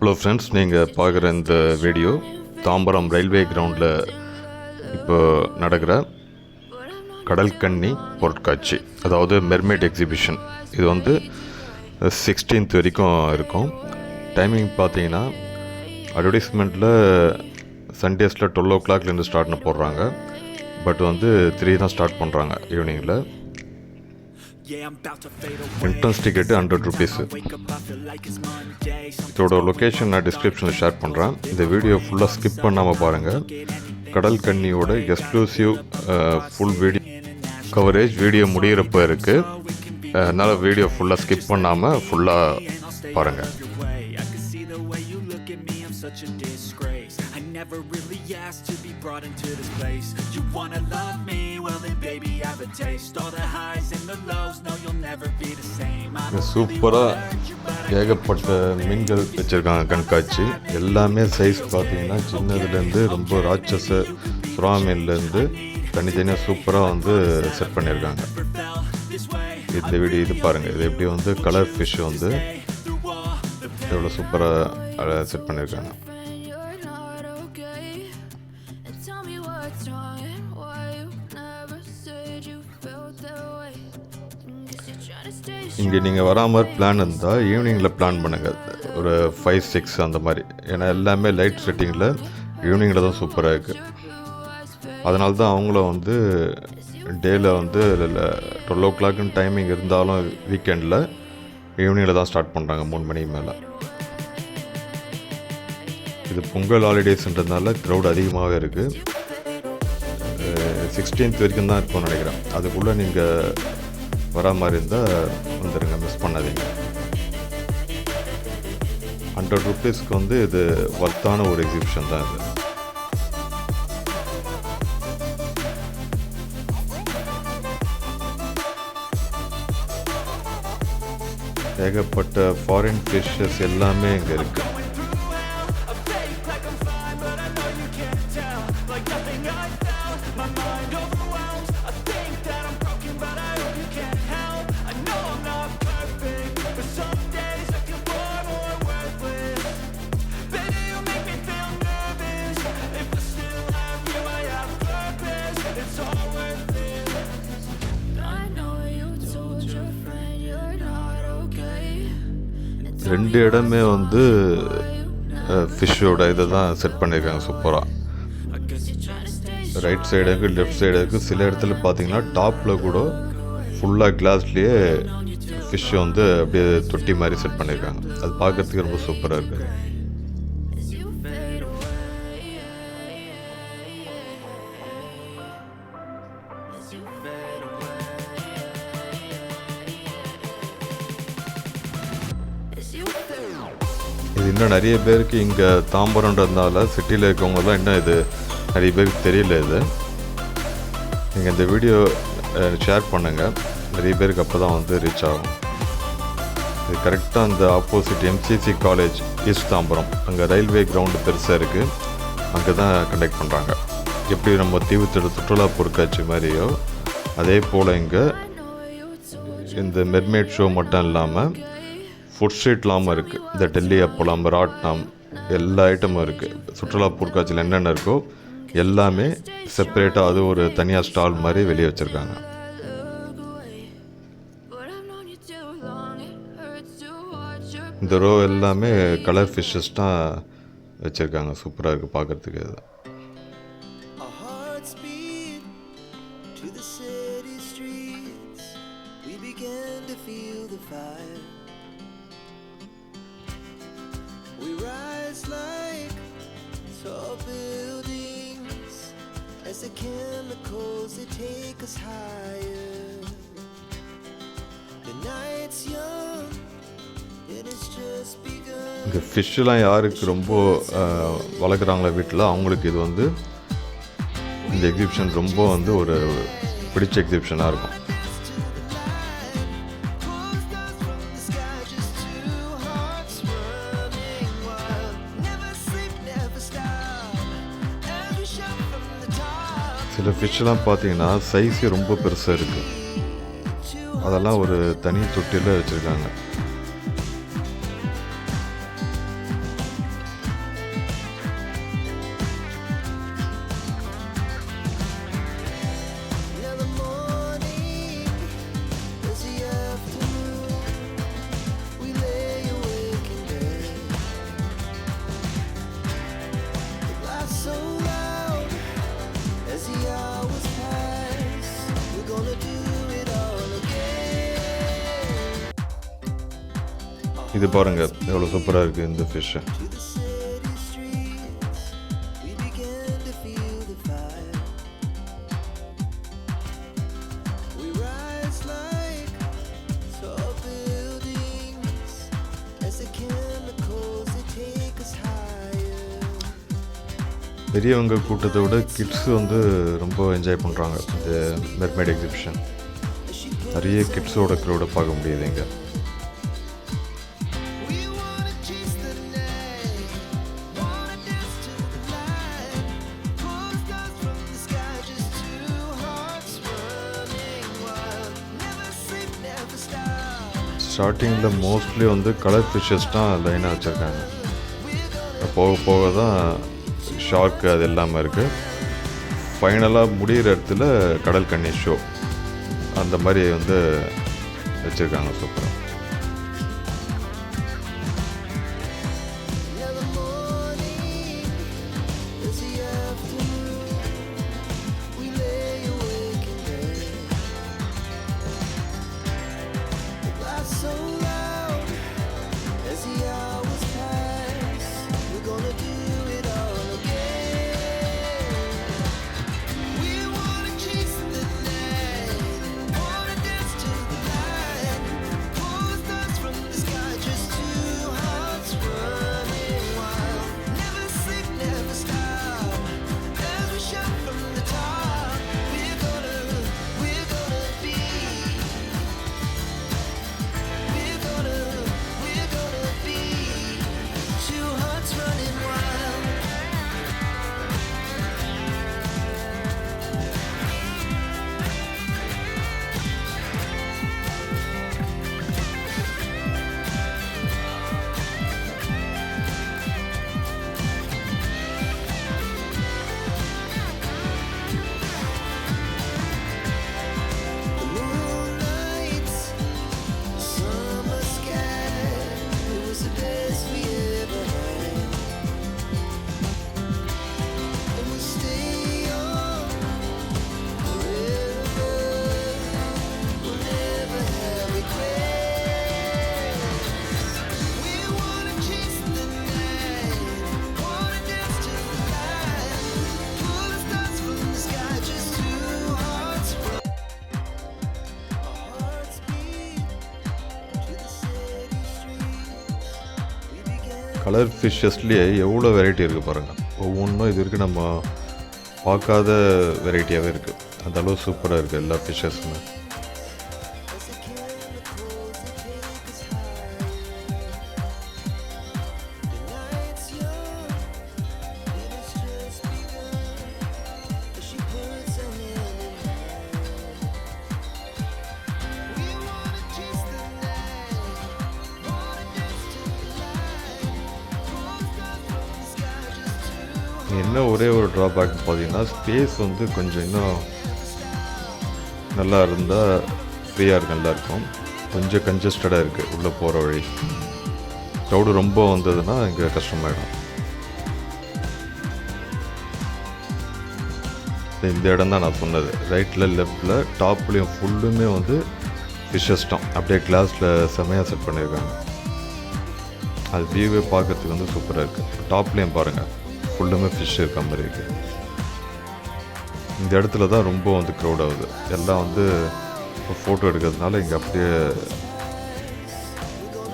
Hello friends நீங்கள் பார்க்குற இந்த வீடியோ தாம்பரம் ரயில்வே கிரவுண்டில் இப்போ நடக்கிற கடல் பொருட்காட்சி அதாவது மெர்மேட் எக்ஸிபிஷன் இது வந்து சிக்ஸ்டீன்த் வரைக்கும் இருக்கும். டைமிங் பார்த்தீங்கன்னா அட்வர்டைஸ்மெண்ட்டில் சண்டேஸில் டுவெல் ஓ கிளாக்லேருந்து ஸ்டார்ட்னு போடுறாங்க. பட் வந்து த்ரீ தான் ஸ்டார்ட் பண்ணுறாங்க ஈவினிங்கில் என்ட்ரன்ஸ் டிக்கெட்டு ஹண்ட்ரட் ருபீஸு இதோட லொக்கேஷன் நான் டிஸ்கிரிப்ஷனில் ஷேர் பண்ணுறேன் இந்த வீடியோ ஃபுல்லாக ஸ்கிப் பண்ணாமல் பாருங்கள் கடல் கன்னியோட exclusive full video coverage video முடிகிறப்ப இருக்குது அதனால் வீடியோ ஃபுல்லாக ஸ்கிப் பண்ணாமல் ஃபுல்லாக பாருங்கள் such a disgrace. I never really asked to be brought into this place. You wanna love me? சூப்பராக ஏகப்பட்ட மீன்கள் வச்சுருக்காங்க. கண்காட்சி. எல்லாமே சைஸ் பார்த்தீங்கன்னா சின்னதுலேருந்து ரொம்ப ராட்சச சுறா மீன்லேருந்து தனித்தனியாக சூப்பராக வந்து செட் பண்ணியிருக்காங்க. இந்த வீடியோ இது பாருங்கள் இது எப்படி வந்து கலர் ஃபிஷ் வந்து எவ்வளோ சூப்பராக செட் பண்ணியிருக்காங்க. இங்கே நீங்கள் வரா மாதிரி பிளான் இருந்தால் ஈவினிங்கில் பிளான் பண்ணுங்கள். ஒரு ஃபைவ் சிக்ஸ் அந்த மாதிரி. ஏன்னா எல்லாமே லைட் செட்டிங்கில் ஈவினிங்கில் தான் சூப்பராக இருக்குது அதனால தான் அவங்களும் வந்து டேயில் வந்து டுவெல் ஓ கிளாக்குன்னு டைமிங் இருந்தாலும் வீக்கெண்டில் ஈவினிங்கில் தான் ஸ்டார்ட் பண்ணுறாங்க மூணு மணிக்கு மேலே. இது பொங்கல் ஹாலிடேஸ்ன்றதுனால க்ரௌட் அதிகமாகவே இருக்குது சிக்ஸ்டீன்த் வரைக்கும் தான் இருக்கும்னு நினைக்கிறேன். அதுக்குள்ளே நீங்கள் வரா மாதிரி இருந்தால் வந்துடுங்க மிஸ் பண்ணாதீங்க. ஹண்ட்ரட் ருபீஸ்க்கு வந்து இது ஒர்த்தான ஒரு எக்ஸிபிஷன் தான் இது. ஏகப்பட்ட ஃபாரின் ஃபிஷ்ஷஸ் எல்லாமே இங்கே இருக்குது இடமே வந்து ஃபிஷ்ஷோட இதை தான் செட் பண்ணியிருக்காங்க சூப்பராக ரைட் சைடு இருக்குது லெஃப்ட் சைடு இருக்குது சில இடத்துல பார்த்தீங்கன்னா டாப்பில் கூட ஃபுல்லாக கிளாஸ்லேயே ஃபிஷ் வந்து அப்படியே தொட்டி மாதிரி செட் பண்ணியிருக்காங்க. அது பார்க்கறதுக்கு ரொம்ப சூப்பராக இருக்குது இன்னும் நிறைய பேருக்கு இங்கே தாம்பரம்ன்றதுனால சிட்டியில் இருக்கவங்கலாம் இன்னும் இது நிறைய பேருக்கு தெரியல இது. நீங்கள் இந்த வீடியோ ஷேர் பண்ணுங்கள் நிறைய பேருக்கு அப்போ தான் வந்து ரீச் ஆகும். இது கரெக்டாக அந்த opposite MCC college east Tambaram. அங்கே ரயில்வே கிரவுண்டு பெருசாக இருக்குது அங்கே தான் கண்டக்ட் பண்ணுறாங்க எப்படி நம்ம தீவுத்திட சுற்றுலா பொருட்காட்சி மாதிரியோ அதே போல் இங்கே இந்த மெர்மேட் ஷோ மட்டும் இல்லாமல் ஃபுட் ஸ்ட்ரீட்லாமல் இருக்குது இந்த டெல்லி அப்பளம் ராட்னம் எல்லா ஐட்டமும் இருக்குது சுற்றுலா பொருட்காட்சியில் என்னென்ன இருக்கோ எல்லாமே செப்பரேட்டாக அது ஒரு தனியாக ஸ்டால் மாதிரி வெளியே வச்சுருக்காங்க. இந்த ரோ எல்லாமே கலர் ஃபிஷ்ஷஸ் தான் வச்சுருக்காங்க. சூப்பராக இருக்குது பார்க்குறதுக்கு இதுதான் இங்கே யாருக்கு ரொம்ப வளர்க்குறாங்களோ வீட்டில் அவங்களுக்கு இது வந்து இந்த எக்ஸிபிஷன் ரொம்ப வந்து ஒரு பிடிச்ச எக்ஸிபிஷனாக இருக்கும். சில ஃபிஷ்லாம் பார்த்தீங்கன்னா சைஸே ரொம்ப பெருசாக இருக்குது அதெல்லாம் ஒரு தனி தொட்டியில் வச்சுருக்காங்க. பாருங்க எவ்வளோ சூப்பராக take இந்த ஃபிஷ்ஷு பெரியவங்க கூட்டத்தை விட கிட்ஸ் வந்து ரொம்ப என்ஜாய் பண்ணுறாங்க இந்த மெர்மேட் எக்ஸிபிஷன் நிறைய கிட்ஸோட க்ரௌடை பார்க்க முடியுது இங்கே. ஸ்டார்டிங்கில் மோஸ்ட்லி வந்து கலர் ஃபிஷ்ஷஸ் தான் லைனாக வச்சுருக்காங்க. போக போக தான் ஷார்க்கு அது எல்லாமே இருக்குது ஃபைனலாக முடிகிற இடத்துல கடல் கண்ணி ஷோ அந்த மாதிரி வந்து வச்சுருக்காங்க சூப்பராக கலர் ஃபிஷ்ஷஸ்லேயே எவ்வளோ வெரைட்டி இருக்குது பாருங்கள் ஒவ்வொன்றும் இது வரைக்கும் நம்ம பார்க்காத வெரைட்டியாகவே இருக்குது அந்தளவு சூப்பராக இருக்குது எல்லா ஃபிஷ்ஷஸுமே ட்ராபேக் ஸ்பேஸ் வந்து கொஞ்சம் இன்னும் நல்லா இருந்தால் ஃப்ரீயாக இருக்கு நல்லா இருக்கும். கொஞ்சம் கன்ஜஸ்டடாக இருக்குது உள்ளே போகிற வழி. க்ரௌடு ரொம்ப வந்ததுன்னா இங்கே கஷ்டமாயிடும். இந்த இடம் தான் நான் சொன்னது. ரைட்டில் லெஃப்டில் டாப்லேயும் ஃபுல்லுமே வந்து ஃபிஷஸ்டம் அப்படியே கிளாஸில் செமையாக செட் பண்ணியிருக்காங்க. அது வியூவே பார்க்கறதுக்கு வந்து சூப்பராக இருக்குது டாப்லேயும் பாருங்கள் ஃபுல்லுமே ஃபிஷ் இருக்க மாதிரி இருக்குது இந்த இடத்துல தான் ரொம்ப வந்து க்ரௌட் ஆகுது. எல்லாம் வந்து ஃபோட்டோ எடுக்கிறதுனால இங்கே அப்படியே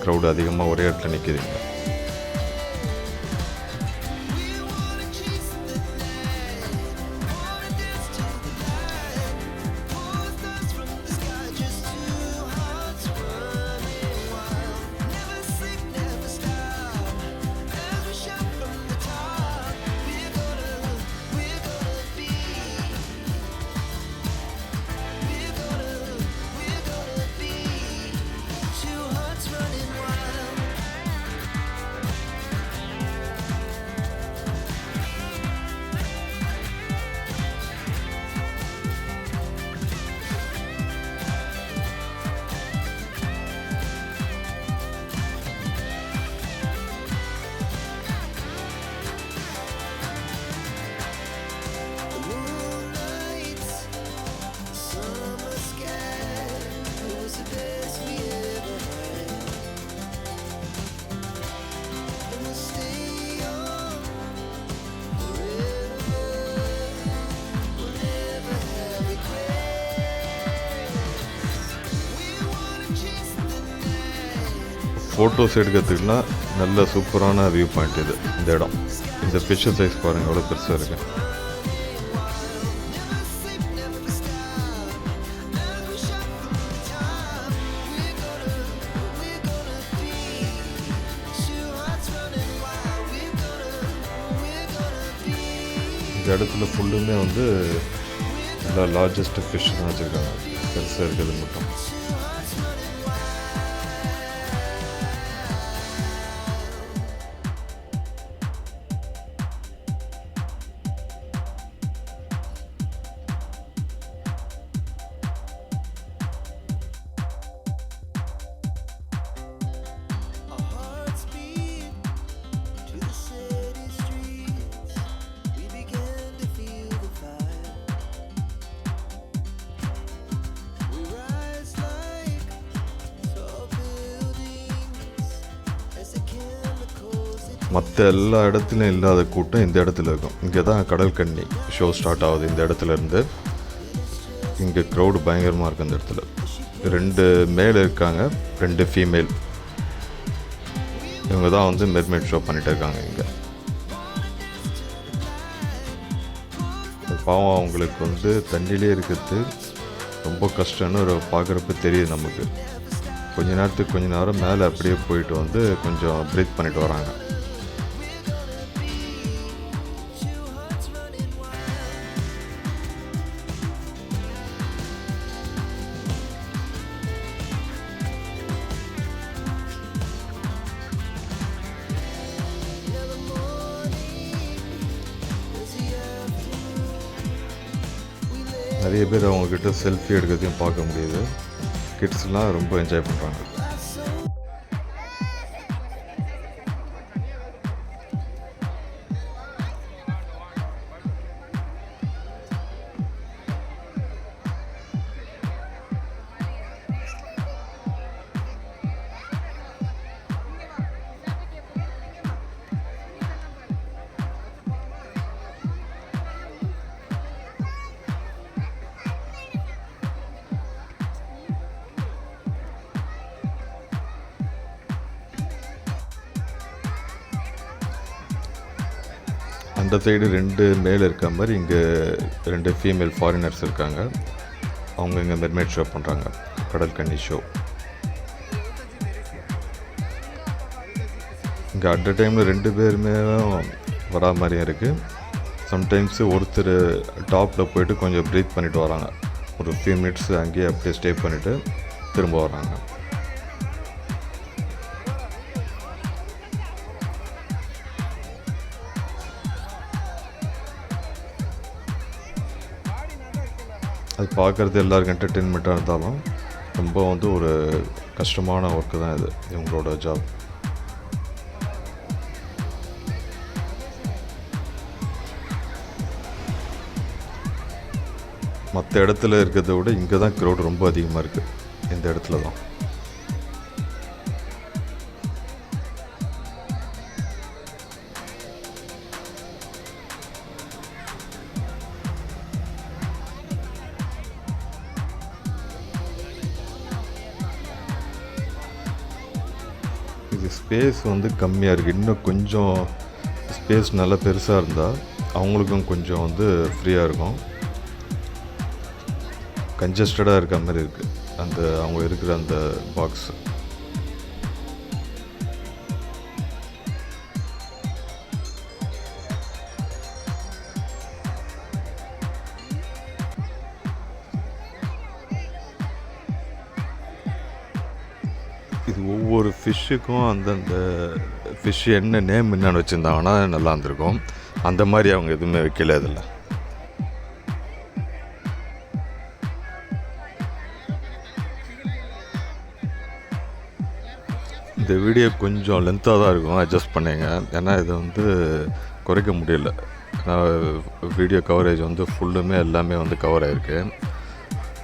க்ரௌடு அதிகமாக ஒரே இடத்துல நிற்கிதுங்க ஃபோட்டோஸ் எடுக்கிறதுக்குனா நல்ல சூப்பரான வியூ பாயிண்ட் இது இந்த இடம். இந்த ஃபிஷ் சைஸ் பாருங்கள் எவ்வளோ பெருசாக இருக்குது இந்த இடத்துல ஃபுல்லுமே வந்து நல்லா லார்ஜஸ்ட் ஃபிஷ் தான் வச்சுருக்காங்க. பெருசாக இருக்கிறது மட்டும். மற்ற எல்லா இடத்துலையும் இல்லாத கூட்டம் இந்த இடத்துல இருக்கும். இங்கே தான் கடல் கண்ணி ஷோ ஸ்டார்ட் ஆகுது இந்த இடத்துல இருந்து. இங்கே க்ரௌடு பயங்கரமாக இருக்குது இந்த இடத்துல. ரெண்டு மேல் இருக்காங்க ரெண்டு ஃபீமேல் இவங்க தான் வந்து மெர்மேட் ஷோ பண்ணிட்டு இருக்காங்க இங்கே. பாவம் அவங்களுக்கு வந்து தண்ணியிலே இருக்கிறது ரொம்ப கஷ்டம்னு ஒரு பார்க்குறப்ப தெரியுது நமக்கு. கொஞ்ச நேரத்துக்கு கொஞ்ச நேரம் மேலே அப்படியே போயிட்டு வந்து கொஞ்சம் ப்ரீத் பண்ணிட்டு வராங்க. பேர் அவங்கக்கிட்ட செல்ஃபி எடுக்கிறதையும் பார்க்க முடியுது. கிட்ஸ்லாம் ரொம்ப என்ஜாய் பண்ணுறாங்க அந்த சைடு ரெண்டு மேல் இருக்க மாதிரி இங்கே ரெண்டு ஃபீமேல் ஃபாரினர்ஸ் இருக்காங்க. அவங்க இங்கே மெர்மேட் ஷோ பண்ணுறாங்க கடல் கன்னி ஷோ இங்கே அட் அ டைமில் ரெண்டு பேருமே வரா மாதிரியும் இருக்குது சம்டைம்ஸ் ஒருத்தர் டாப்பில் போயிட்டு கொஞ்சம் ப்ரீத் பண்ணிவிட்டு வராங்க. ஒரு ஃபியூ மினிட்ஸ் அங்கேயே அப்படியே ஸ்டே பண்ணிவிட்டு திரும்ப வராங்க பார்க்குறது எல்லாருக்கும் என்டர்டெயின்மெண்ட்டாக இருந்தாலும் ரொம்ப வந்து ஒரு கஷ்டமான ஒர்க்கு தான் இது இவங்களோட ஜாப் மற்ற இடத்துல இருக்கிறத விட இங்கே தான் க்ரௌட் ரொம்ப அதிகமாக இருக்குது இந்த இடத்துல தான் ஸ்பேஸ் வந்து கம்மியாக இருக்குது இன்னும் கொஞ்சம் ஸ்பேஸ் நல்லா பெருசாக இருந்தால் அவங்களுக்கும் கொஞ்சம் வந்து ஃப்ரீயாக இருக்கும். கன்ஜஸ்டடாக இருக்க மாதிரி இருக்குது அந்த அவங்க இருக்கிற அந்த பாக்ஸ் இது ஒவ்வொரு ஃபிஷ்ஷுக்கும் அந்தந்த ஃபிஷ் என்ன நேம் என்னன்னு வச்சுருந்தாங்கன்னா நல்லா இருந்திருக்கும். அந்த மாதிரி அவங்க எதுவுமே வைக்கல இதில். இந்த வீடியோ கொஞ்சம் லென்த்தாக தான் இருக்கும். அட்ஜஸ்ட் பண்ணிங்க. ஏன்னா இதை வந்து குறைக்க முடியல. ஏன்னா வீடியோ கவரேஜ் வந்து ஃபுல்லுமே எல்லாமே வந்து கவர் ஆகிருக்கு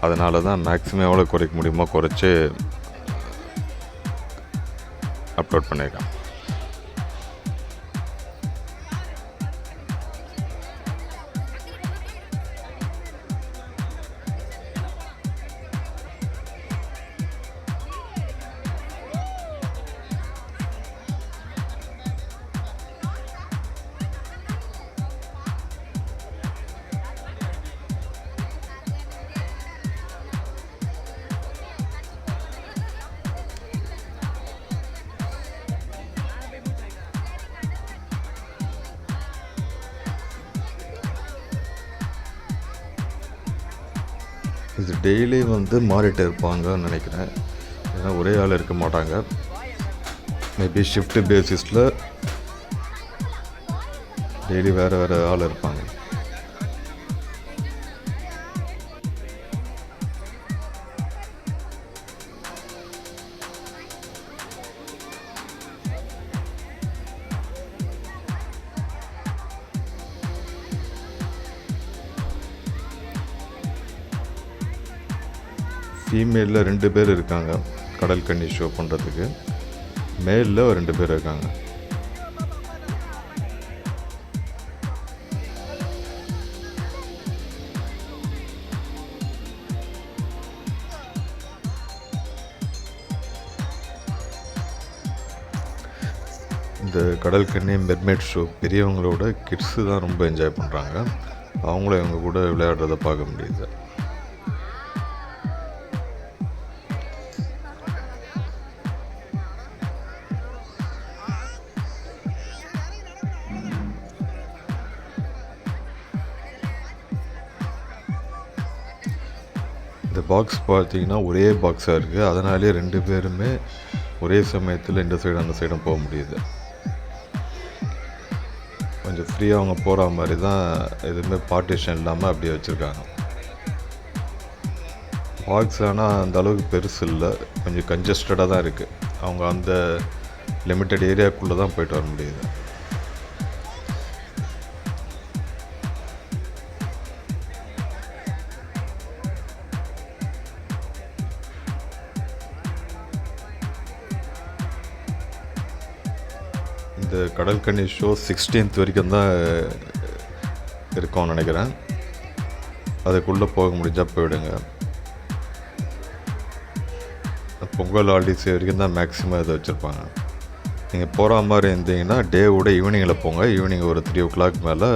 அதனால தான் மேக்ஸிமம் எவ்வளோ குறைக்க முடியுமோ குறைச்சி அப்லோட் பண்ணியிருக்கேன் இது டெய்லி வந்து மாறிட்டு இருப்பாங்கன்னு நினைக்கிறேன். ஏன்னா ஒரே ஆள் இருக்க மாட்டாங்க. மேபி ஷிஃப்ட் பேசிஸில் டெய்லி வேறு வேறு ஆள் இருப்பாங்க. ஃபீமேலில் ரெண்டு பேர் இருக்காங்க. கடல் கண்ணி ஷோ பண்ணுறதுக்கு மேலில் ரெண்டு பேர் இருக்காங்க. இந்த கடல் கண்ணி மெர்மேட் ஷோ பெரியவங்களோட கிட்ஸு தான் ரொம்ப என்ஜாய் பண்ணுறாங்க அவங்களும் இவங்க கூட விளையாடுறத பார்க்க முடியுது. பாக்ஸ் பார்த்தீங்கன்னா ஒரே பாக்ஸாக இருக்குது அதனாலே ரெண்டு பேருமே ஒரே சமயத்தில் இந்த சைடு அந்த சைடும் போக முடியுது. கொஞ்சம் ஃப்ரீயாக அவங்க போகிற மாதிரி தான் எதுவுமே பார்ட்டிஷன் இல்லாமல் அப்படியே வச்சுருக்காங்க. பாக்ஸ் ஆனால் அந்த அளவுக்கு பெருசு இல்லை. கொஞ்சம் கன்ஜஸ்டடாக தான் இருக்குது அவங்க அந்த லிமிட்டட் ஏரியாக்குள்ளே தான் போயிட்டு வர முடியுது. இந்த ஷோ சிக்ஸ்டீன்த் வரைக்கும் தான் இருக்கும்னு நினைக்கிறேன். அதுக்குள்ளே போக முடிஞ்சால் போயிடுங்க. பொங்கல் ஹாலிடேஸ் வரைக்கும் தான் மேக்ஸிமம் இதை வச்சுருப்பாங்க. நீங்கள் போகிற மாதிரி இருந்தீங்கன்னா டேவோட ஈவினிங்கில் போங்க. ஈவினிங் ஒரு த்ரீ ஓ கிளாக் மேலே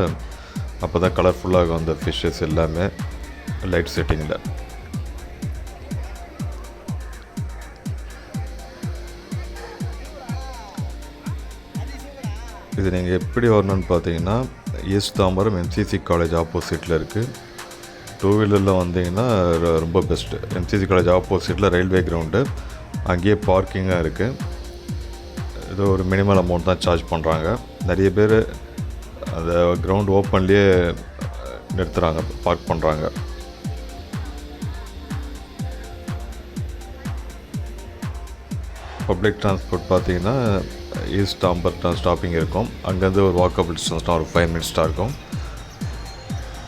அப்போ தான் கலர்ஃபுல்லாக அந்த ஃபிஷ்ஷஸ் எல்லாமே லைட் செட்டிங்கில் இது நீங்கள் எப்படி வரணும்னு பார்த்தீங்கன்னா ஈஸ்ட் தாம்பரம் எம்சிசி காலேஜ் ஆப்போசிட்டில் இருக்குது டூ வீலரில் வந்தீங்கன்னா ரொம்ப பெஸ்ட்டு எம்சிசி காலேஜ் ஆப்போசிட்டில் ரயில்வே கிரவுண்டு அங்கேயே பார்க்கிங்காக இருக்குது ஏதோ ஒரு மினிமல் அமௌண்ட் தான் சார்ஜ் பண்ணுறாங்க நிறைய பேர் அந்த கிரவுண்ட் ஓப்பன்லேயே நிறுத்துகிறாங்க பார்க் பண்ணுறாங்க பப்ளிக் ட்ரான்ஸ்போர்ட் பார்த்தீங்கன்னா ஈஸ்ட் தாம்பர் ஸ்டாப்பிங் இருக்கும். அங்கேருந்து ஒரு வாக்கபிள் டிஸ்டன்ஸ் தான் ஒரு ஃபைவ் மினிட்ஸ் தான் இருக்கும்.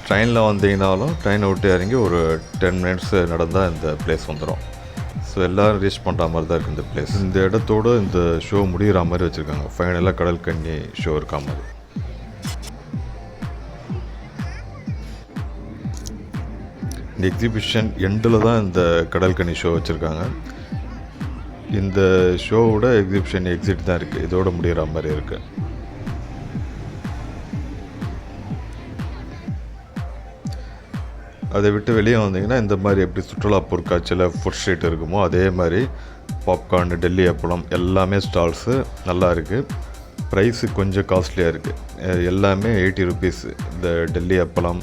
ட்ரெயினில் வந்தீங்கனாலும் ட்ரெயினை விட்டு இறங்கி ஒரு டென் மினிட்ஸ் நடந்தால் இந்த பிளேஸ் வந்துடும் ஸோ எல்லோரும் ரீச் பண்ணுற மாதிரி தான் இருக்குது இந்த பிளேஸ் இந்த இடத்தோட இந்த ஷோ முடிகிற மாதிரி வச்சுருக்காங்க. ஃபைனலாக கடல் கண்ணி ஷோ இருக்கா மாதிரி. இந்த எக்ஸிபிஷன் எண்டில் தான் இந்த கடல் கண்ணி ஷோ வச்சுருக்காங்க. இந்த ஷோவோட எக்ஸிபிஷன் எக்ஸிட் தான் இருக்குது இதோட முடிகிற மாதிரி இருக்குது அதை விட்டு வெளியே வந்தீங்கன்னா இந்த மாதிரி எப்படி சுற்றுலா பொருட்காட்சியில் ஃபுட் ஸ்ட்ரீட் இருக்குமோ அதே மாதிரி பாப்கார்ன் டெல்லி அப்பளம் எல்லாமே ஸ்டால்ஸு நல்லா இருக்குது ப்ரைஸு கொஞ்சம் காஸ்ட்லியாக இருக்குது எல்லாமே எயிட்டி ருபீஸ் இந்த டெல்லி அப்பளம்.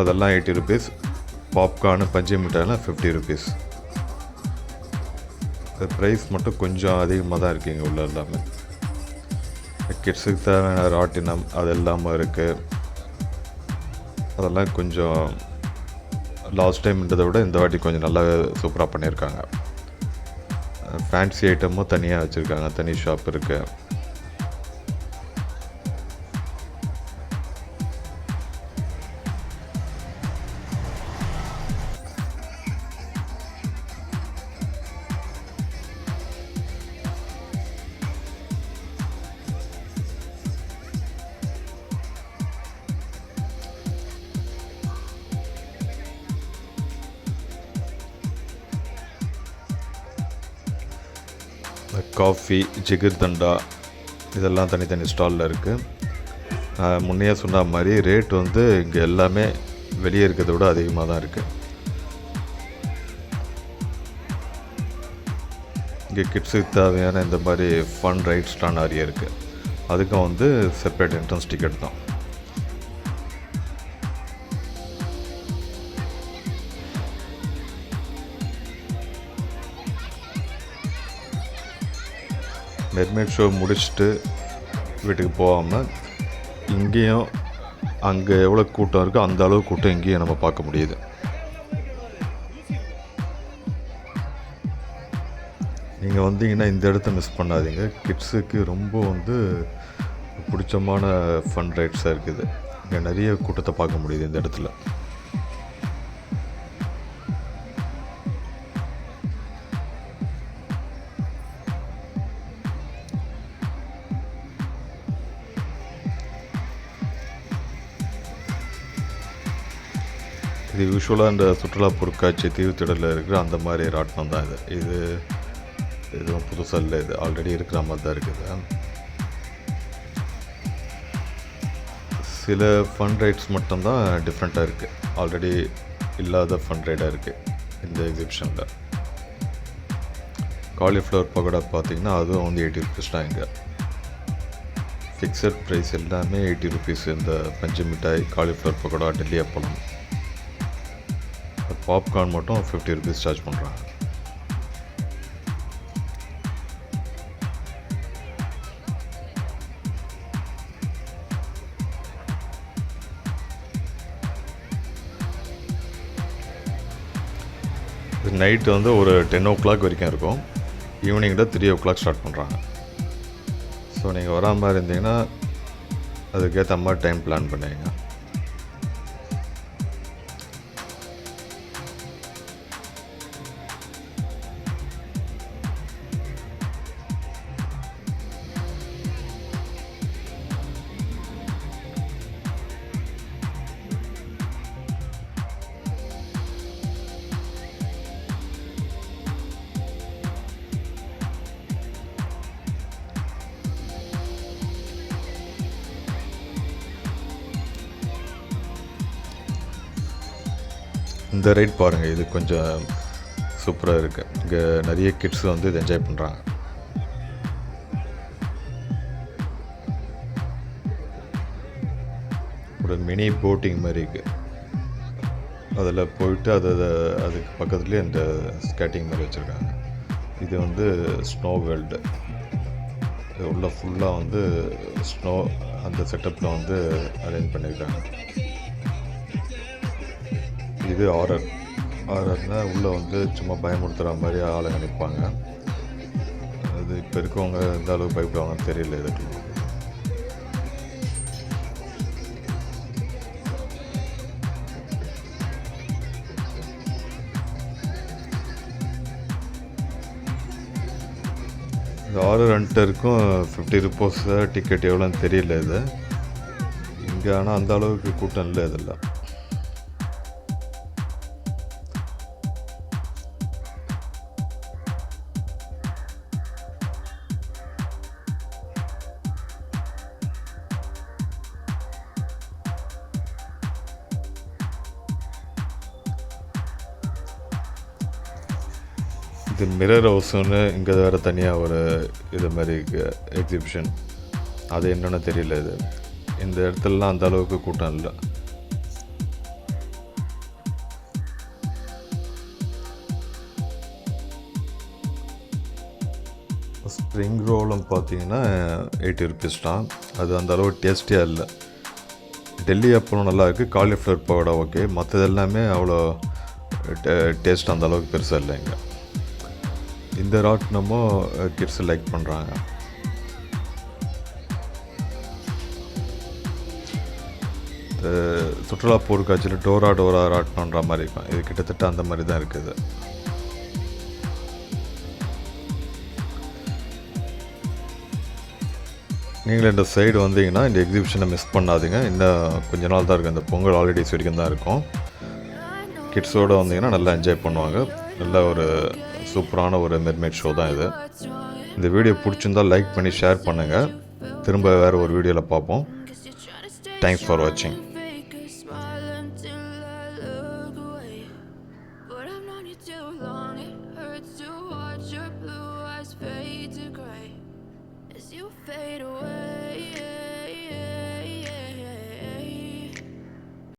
அதெல்லாம் எயிட்டி ருபீஸ் பாப்கார்னு பஞ்சு மிட்டாய்லாம் ஃபிஃப்டி ருபீஸ் ப்ரைஸ் மட்டும் கொஞ்சம் அதிகமாக தான் இருக்குது இங்கே உள்ள எல்லாமே. கிட்ஸுக்கு தேவையான ராட்டினம் அது எல்லாமே இருக்குது அதெல்லாம் கொஞ்சம் லாஸ்ட் டைம்ன்றதை விட இந்த வாட்டி கொஞ்சம் நல்லா சூப்பராக பண்ணியிருக்காங்க. ஃபேன்சி ஐட்டமும் தனியாக வச்சுருக்காங்க. தனி ஷாப் இருக்குது காஃபி ஜிகிர்தண்டா இதெல்லாம் தனித்தனி ஸ்டாலில் இருக்குது முன்னையே சொன்ன மாதிரி ரேட் வந்து இங்கே எல்லாமே வெளியே இருக்கிறத விட அதிகமாக தான் இருக்குது இங்கே கிட்ஸுக்கு தேவையான இந்த மாதிரி ஃபன் ரைட்ஸ்லாம் நிறைய இருக்குது அதுக்கும் வந்து செப்பரேட் என்ட்ரன்ஸ் டிக்கெட் தான். மெர்மேட் ஷோ முடிச்சுட்டு வீட்டுக்கு போகாமல் இங்கேயும் அங்கே எவ்வளோ கூட்டம் இருக்கோ அந்த அளவு கூட்டம் இங்கேயும் நம்ம பார்க்க முடியுது. நீங்கள் வந்தீங்கன்னா இந்த இடத்த மிஸ் பண்ணாதீங்க. கிட்ஸுக்கு ரொம்ப வந்து பிடிச்சமான ஃபன் ரைட்ஸாக இருக்குது. இங்கே நிறைய கூட்டத்தை பார்க்க முடியுது இந்த இடத்துல. யூஸ்வலாக இந்த சுற்றுலா பொருட்காட்சி தீவுத்திடலில் இருக்கிற அந்த மாதிரி ராட்டினம் தான் இது. இது எதுவும் புதுசாக இல்லை இது. ஆல்ரெடி இருக்கிற மாதிரி தான் இருக்குது. சில ஃபன் ரைட்ஸ் மட்டும்தான் டிஃப்ரெண்ட்டாக இருக்குது ஆல்ரெடி இல்லாத ஃபன் ரைடாக இருக்குது இந்த எக்ஸிபிஷனில் காலிஃப்ளவர் பகோடா பார்த்தீங்கன்னா அதுவும் வந்து எயிட்டி ருபீஸ் தான் இங்கே. ஃபிக்ஸட் ப்ரைஸ் எல்லாமே எயிட்டி ருபீஸ் இந்த பஞ்சு மிட்டாய் காலிஃப்ளவர் பக்கோடா டெல்லி அப்பளம் பாப்கார்ன் மட்டும் ஃபிஃப்டி ருபீஸ் சார்ஜ் பண்ணுறாங்க நைட்டு வந்து ஒரு டென் ஓ கிளாக் வரைக்கும் இருக்கும். ஈவினிங்கில் த்ரீ ஓ கிளாக் ஸ்டார்ட் பண்ணுறாங்க ஸோ நீங்கள் வரா மாதிரி இருந்தீங்கன்னா அதுக்கேற்ற மாதிரி டைம் பிளான் பண்ணுவீங்க இந்த ரைட் பாருங்கள் இது கொஞ்சம் சூப்பராக இருக்குது இங்கே நிறைய கிட்ஸ் வந்து இதை என்ஜாய் பண்ணுறாங்க ஒரு மினி போட்டிங் மாதிரி இருக்குது அதில் போயிட்டு அது அதுக்கு பக்கத்துலேயே இந்த ஸ்கேட்டிங் மாதிரி வச்சுருக்காங்க. இது வந்து ஸ்னோ வேர்ல்டு இது உள்ள ஃபுல்லாக வந்து ஸ்னோ அந்த செட்டப்பில் வந்து அரேஞ்ச் பண்ணியிருக்காங்க இது ஆர்டர். ஆர்டர்னால் உள்ளே வந்து சும்மா பயமுறுத்துகிற மாதிரி ஆளுங்க நிற்பாங்க அது இப்போ இருக்கவங்க எந்த அளவுக்கு பயப்படுவாங்கன்னு தெரியல இதுக்கு இந்த ஆர்டர் ரெண்டருக்கும் ஃபிஃப்டி ருப்போஸை டிக்கெட் எவ்வளோன்னு தெரியல இது. இங்கே ஆனால் அந்த அளவுக்கு கூட்டம் இல்லை இதில் மிரர் ஹவுஸ்னு இங்கே வேறு தனியாக ஒரு இது மாதிரி எக்ஸிபிஷன் அது என்னென்னு தெரியல இது. இந்த இடத்துலலாம் அந்த அளவுக்கு கூட்டம் இல்லை. ஸ்ப்ரிங் ரோலும் பார்த்தீங்கன்னா எயிட்டி ருபீஸ் தான். அது அந்த அளவு டேஸ்டியாக இல்லை. டெல்லி அப்பளம் நல்லா இருக்குது காலிஃப்ளவர் பவுடா ஓகே மற்றது எல்லாமே அவ்வளோ டேஸ்ட் அந்த அளவுக்கு பெருசாக இல்லை இங்கே. இந்த ராட்டினமும் கிட்ஸ் லைக் பண்ணுறாங்க இந்த சுற்றுலா பொருட்காட்சியில் டோரா டோரா ராட்டினன்ற மாதிரி இருக்கும். இது கிட்டத்தட்ட அந்த மாதிரி தான் இருக்குது. நீங்கள் இந்த சைடு வந்தீங்கன்னா இந்த எக்ஸிபிஷனை மிஸ் பண்ணாதீங்க. இன்னும் கொஞ்ச நாள் தான் இருக்குது. இந்த பொங்கல் ஹாலிடேஸ் வரைக்கும் தான் இருக்கும். கிட்ஸோடு வந்தீங்கன்னா நல்லா என்ஜாய் பண்ணுவாங்க. நல்ல ஒரு சூப்பரான ஒரு மெர்மேட் ஷோ தான் இது. இந்த வீடியோ பிடிச்சிருந்தால் லைக் பண்ணி ஷேர் பண்ணுங்கள் திரும்ப வேறு ஒரு வீடியோவில் பார்ப்போம். தேங்க்ஸ் ஃபார் வாட்சிங்